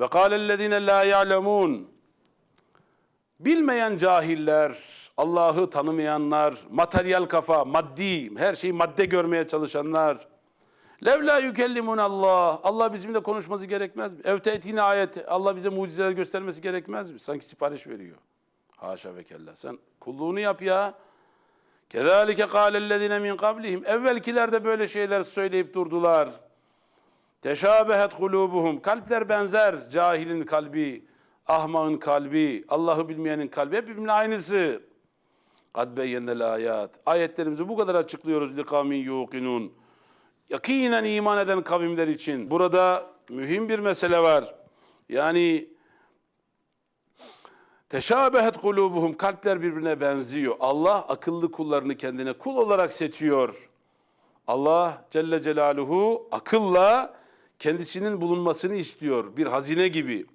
Ve kâlellezîne lâ ya'lemûn. Bilmeyen cahiller, Allah'ı tanımayanlar, materyal kafa, maddi, her şeyi madde görmeye çalışanlar. Levla yükellimun Allah. Allah bizimle konuşması gerekmez mi? Evtetine ayet. Allah bize mucizeler göstermesi gerekmez mi? Sanki sipariş veriyor. Haşa ve kella. Sen kulluğunu yap ya. Kezalike kâlellezine min kablihim. Evvelkiler de böyle şeyler söyleyip durdular. Teşabehet kulubuhum. Kalpler benzer. Cahilin kalbi, ahmağın kalbi, Allah'ı bilmeyenin kalbi hep birbirinin aynısı. Kad beyyennel ayat. Ayetlerimizi bu kadar açıklıyoruz li kavmin yuqinun. Yakinen iman eden kavimler için. Burada mühim bir mesele var. Yani teşabehet kulubuhum kalpler birbirine benziyor. Allah akıllı kullarını kendine kul olarak seçiyor. Allah Celle Celaluhu akılla kendisinin bulunmasını istiyor. Bir hazine gibi.